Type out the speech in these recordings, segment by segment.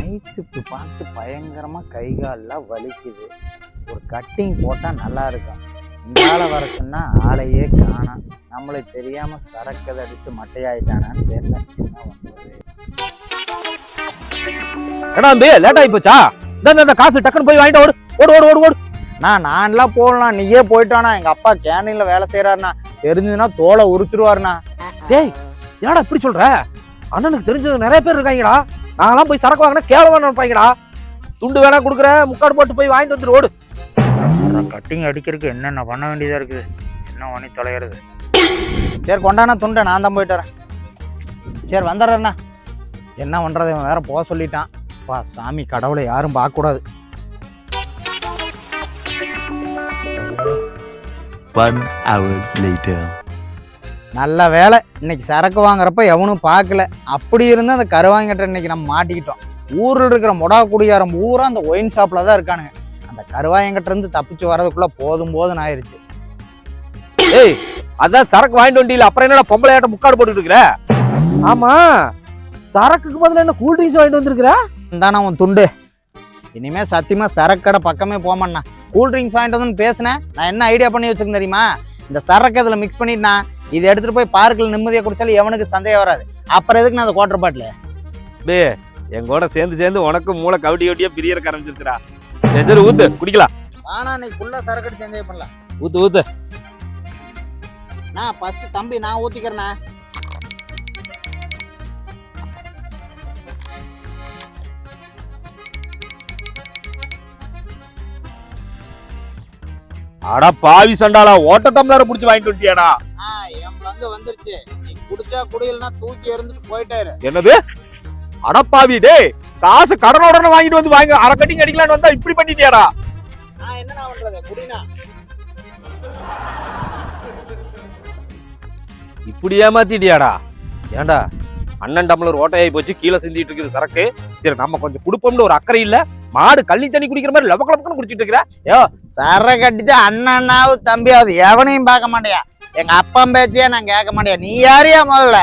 Night shift பார்த்து பயங்கரமாக கை கால்லாம் வலிக்குது. ஒரு கட்டிங் போட்டால் நல்லா இருக்கும். இந்த ஆளை வர சொன்னா ஆளையே காணாம் நம்மளுக்கு தெரியாமல் சரக்கதை அடிச்சுட்டு மட்டையாயிட்டானான்னு தெரியல. என்ன பண்ணுறது ஏடா தம்பி லேட் ஆகி போச்சா? இந்த இந்த, இந்த காசு டக்குன்னு போய் வாங்கிட்டு ஓடு. ஓடு ஓடு ஓடு ஓடு. நான் நான்லாம் போடலாம் நீயே போயிட்டானா. எங்கள் அப்பா கேண்டீனில் வேலை செய்கிறாருண்ணா தெரிஞ்சதுன்னா தோலை உரிச்சிருவாருண்ணா. டேய் என்னடா இப்படி சொல்ற? அண்ணனுக்கு தெரிஞ்சவங்க நிறைய பேர் இருக்காங்கடா. நாங்களாம் போய் சரக்கு வாங்கினா கேவலமா நினைப்பாங்கடா. துண்டு வேணா கொடுக்குறேன் முக்காடு போட்டு போய் வாங்கிட்டு வந்துரு ஓடு கட்டிங் அடிக்கிறதுக்கு என்னென்ன பண்ண வேண்டியதாக இருக்குது? என்ன பண்ணி தொலைகிறது? சரி கொண்டாண்ணா துண்டை நான் தான் போயிட்டு வரேன். சரி வந்துடுறேண்ணா என்ன பண்ணுறது இவன் வேற போக சொல்லிட்டான். பா சாமி கடவுளை யாரும் பார்க்கக்கூடாது. One hour later. நல்ல வேலை. இன்னைக்கு சரக்கு வாங்குறப்ப எவனும் பார்க்கல. அப்படி இருந்து அந்த கருவாங்கிட்ட இன்னைக்கு நம்ம மாட்டிக்கிட்டோம். ஊரில் இருக்கிற மொடா குடியாரம் பூரா அந்த ஒயின் ஷாப்பில் தான் இருக்கானுங்க. அந்த கருவாயங்கிட்ட இருந்து தப்பிச்சு வர்றதுக்குள்ள போதும் போதும் ஆயிருச்சு. ஏய் அதான் சரக்கு வாங்கிட்டு வண்டியில. அப்புறம் என்னடா பொம்பளை ஆட்ட முக்காடு போட்டுட்டு இருக்கிற? ஆமா. சரக்குக்கு பதிலா என்ன கூல் ட்ரிங்க்ஸ் வாங்கிட்டு வந்திருக்கிற? இந்தாண்ணா உன் துண்டு. இனிமே சத்தியமா சரக்கு கடை பக்கமே போமாண்ணா கூல் ட்ரிங்க்ஸ் வாங்கிட்டு வந்து பேசினேன். நான் என்ன ஐடியா பண்ணி வச்சிருக்கேன் தெரியுமா? இந்த சரக்கு அதில் மிக்ஸ் பண்ணிட்டுனா இதை எடுத்துட்டு போய் பார்க்கில் நிம்மதியாக குடிச்சாலும் எவனுக்கு சந்தேகம் வராது. அப்புறம் எதுக்கு நான் அந்த குவார்டர் பாட்டில் டேய் என் கூட சேர்ந்து சேர்ந்து உனக்கு மூளை கவடி கவடியா பிரியறக்க ஆரம்பிச்சிருச்சுடா. சரி சரி ஊத்து குடிக்கலாம். ஆனா இன்னைக்கு ஃபுல்லாக சரக்கு அடிச்சு என்ஜாய் பண்ணலாம். ஊத்து ஊத்து. நான் ஃபர்ஸ்ட் தம்பி நான் ஊற்றிக்கிறேண்ணா அடா பாவி சண்டாளா ஓட்ட டம்ளரை புடிச்சு வாங்கிட்டு வந்துட்டியாடா? பங்கு வந்துருச்சு. நீ குடிச்சா குடியலனா தூக்கி எறிஞ்சிட்டு போயிட்டாரு. என்னது? அடப்பாவி டேய் காசு கடன உடனே வாங்கிட்டு வந்து வாங்க அரை கட்டிங் அடிக்கலான்னு வந்தா இப்படி பண்ணிட்டியாடா? நான் என்னண்ணா பண்றது? குடினா. இப்படி ஏமாத்திட்டியாடா? ஏன்டா அண்ணன் டம்ளர் ஓட்டையாகி போச்சு கீழே சிந்திட்டு இருக்குது சரக்கு. சரி நம்ம கொஞ்சம் கொடுப்போம்னு ஒரு அக்கறை இல்ல. மாடு கள்ளி தண்ணி குடிக்கிற மாதிரி லவக்க லவக்கன்னு குடிச்சிட்டு இருக்கிற. சரக்கு அடிச்சா அண்ணனாவது தம்பியாவது எவனையும் பார்க்க மாட்டியா? எங்க அப்பன் பேச்சையே நான் கேட்க மாட்டியா நீ யாரையா முதல்ல?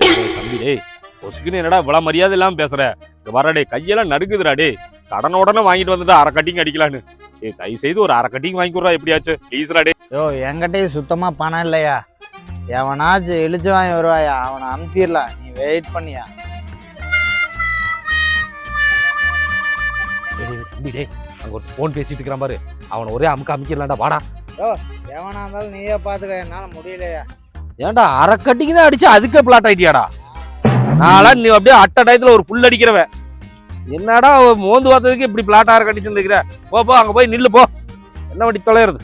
டேய், டேய், தம்பி டேய் பொசுக்குன்னு என்னடா இவ்வளவு மரியாதை இல்லாம பேசுற? இங்க வர டேய் கையெல்லாம் நடுக்குதுடா டேய். கடன உடனே வாங்கிட்டு வந்துட்டு அரை கட்டிங் அடிக்கலான்னு. ஏய் தயவு செய்து ஒரு அரை கட்டிங் வாங்கி கொடுறா எப்படியாச்சும். ப்ளீஸ்ரா டே யோ என்கிட்டயும் சுத்தமா பணம் இல்லையா? எவனாச்சும் இழிச்சு வாங்கி வருவாயா? அவனை அமுத்திடலாம் நீ வெயிட் பண்ணியா? தம்பி டேய் அங்க ஒரு போன் பேசிட்டு இருக்கிறான் பாரு. அவனை ஒரே அமுக்க அமுக்கிடலாம்டா. வாடா. எவனா இருந்தாலும் நீயே பார்த்துக்க என்னால முடியலையா. ஏன்டா அரை தான் அடிச்சு அதுக்கே பிளாட் ஆயிட்டியாடா? நாளா நீ அப்படியே அட்ட டயத்துல ஒரு புல் அடிக்கிறவன். என்னடா மோந்து பார்த்ததுக்கு இப்படி பிளாட் ஆற கட்டிச்சு இருக்கிற? போ போ அங்க போய் நில்லு போ. என்ன வண்டி தொலைகிறது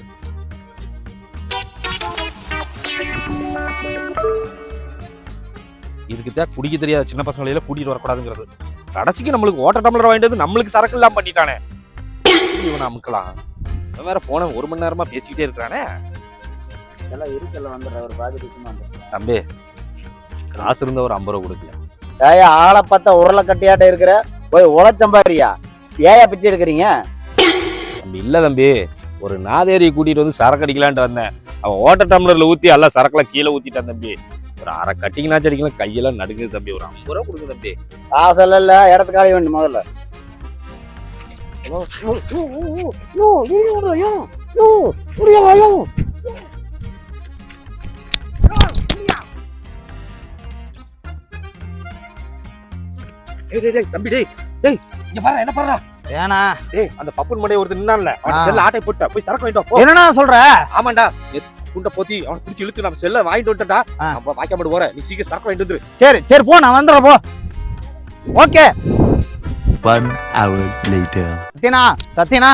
இதுக்கு தான் குடிக்க தெரியாத சின்ன பசங்களையில கூட்டிட்டு வரக்கூடாதுங்கிறது. கடைசிக்கு நம்மளுக்கு ஓட்ட டம்ளர் வாங்கிட்டு வந்து நம்மளுக்கு சரக்கு இல்லாமல் பண்ணிட்டானே. இவனை அமுக்கலாம். இவன் வேற போன ஒரு மணி நேரமா பேசிக்கிட்டே இருக்கிறானே. எல்லாம் இருக்கல வந்துடுற ஒரு பாதி தம்பி காசு இருந்த ஒரு ஐம்பது ரூபா கொடுக்கல ஏயா ஆளை பார்த்தா உருளை கட்டியாட்ட இருக்கிற போய் உழைச்சம்பாரியா ஏயா பிச்சை எடுக்கிறீங்க? தம்பி இல்ல தம்பி ஒரு நாதேரியை கூட்டிட்டு வந்து சரக்கு அடிக்கலான்ட்டு வந்தேன். அவன் ஓட்ட டம்ளர்ல ஊத்தி எல்லாம் சரக்குல கீழே ஊத்திட்டான் தம்பி. ஒரு அரை கட்டிங்கனாச்சும் அடிக்கலாம் கையெல்லாம் நடுங்குது தம்பி ஒரு ஐம்பது ரூபா கொடுங்க தம்பி. காசெல்லாம் இல்ல இடத்துக்காக வேண்டும் முதல்ல. டேய் டேய் டேய் தம்பி டேய் டேய் இங்க பாரு என்ன பாரு ஏனா? டேய் அந்த பப்புன் மடைய ஒருத்தர் நின்னான்ல. அவன். செல்ல ஆட்டை போட்டா போய் சரக்கு வாங்கிட்டு போ. என்னண்ணா சொல்ற? ஆமாண்டா. குண்ட போத்தி அவன் குடிச்சு இழுத்து நம்ம செல்ல வாங்கிட்டு வந்துட்டா. நம்ம வாய்க்க மாட்டு போற நீ சீக்கிரம் சரக்கு வாங்கிட்டு வந்துரு. சரி சரி போ நான் வந்துடுறேன் போ. ஓகே. One hour later. சத்யனா சத்யனா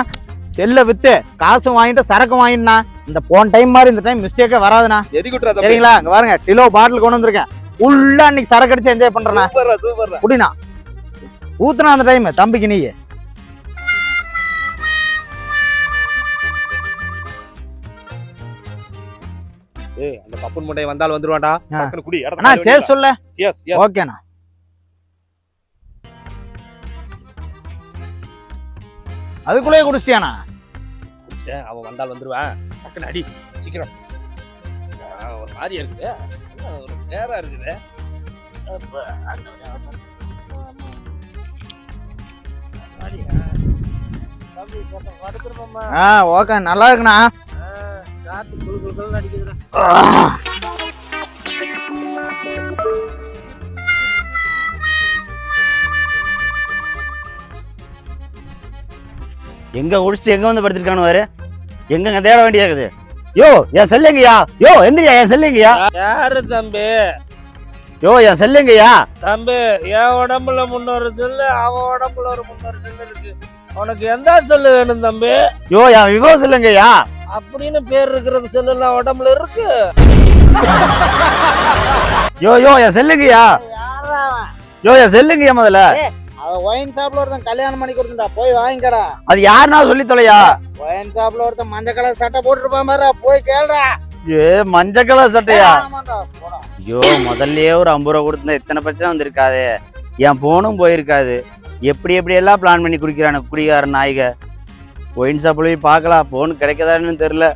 செல்ல வித்து காசு வாங்கிட்டு சரக்கு வாங்கிட்டுனா இந்த போன டைம் மாதிரி இந்த டைம் மிஸ்டேக்கே வராதுண்ணா. வெரி குட்ரா தம்பி. சரிங்களா? இங்க பாருங்க டிலோ பாட்டில் கொண்டு வந்திருக்கேன். ஃபுல்லா இன்னைக்கு சரக்கு அடிச்சு என்ஜாய் பண்றேண்ணா. சூப்பர்ரா சூப்பர்ரா. குடிண்ணா. ஊத்துனா அந்த டைம் தம்பிக்கு நீ ஏய் அந்த பப்புன் மண்டை வந்தால். டக்குனு குடி அண்ணா சரி சொல்ல. எஸ் எஸ் ஓகேண்ணா. அதுக்குள்ளேயே குடிச்சிட்டியானா அவன் வந்தால் வந்துடுவேன் டக்குன்னு அடி சீக்கிரம். ஒரு மாதிரி இருக்குது ஒரு நேரா இருக்குது. ஆ ஓகே. நல்லா இருக்குண்ணா. காத்து குழு குழுன்னு அடிக்குதுண்ணா எங்க குடிச்சிட்டு எங்க வந்து படுத்திருக்கானு வாரு எங்கங்க தேட வேண்டியது யோ என் செல்லுங்கய்யா. யோ எந்திரியா என் செல்லுங்கய்யா. யாரு தம்பி? யோ என் செல்லுங்கய்யா. தம்பி என் உடம்புல முன்னொரு செல்லு அவன் உடம்புல ஒரு முன்னொரு செல்லு இருக்கு. உனக்கு எந்த செல்லு வேணும் தம்பி? யோ என் விவோ செல்லுங்கய்யா. அப்படின்னு பேர் இருக்கிறது செல்லு எல்லாம் உடம்புல இருக்கு. யோ யோ என் செல்லுங்கய்யா. யோ என் செல்லுங்கய்யா முதல்ல. ஒயின் ஷாப்ல ஒருத்தன் கல்யாணம் பண்ணி கொடுத்துட்டா. போய் வாங்கிக்கடா. அது யாருன்னா சொல்லி தொலையா? ஒயின் ஷாப்ல ஒருத்தன் மஞ்சள் கலர் சட்டை போட்டுருப்பான் பாரு போய் கேளுடா. ஏ மஞ்சள் கலர் சட்டையா. ஐயோ முதல்லயே ஒரு ஐம்பது ரூபா கொடுத்தா இத்தனை பிரச்சனை வந்திருக்காதே. என் போனும் போயிருக்காது. எப்படி எப்படி எல்லாம் பிளான் பண்ணி குடிக்கிறானு குடிகார நாய்க? ஒயின் ஷாப்ல போய் பார்க்கலாம் போன் கிடைக்கதான்னு தெரியல.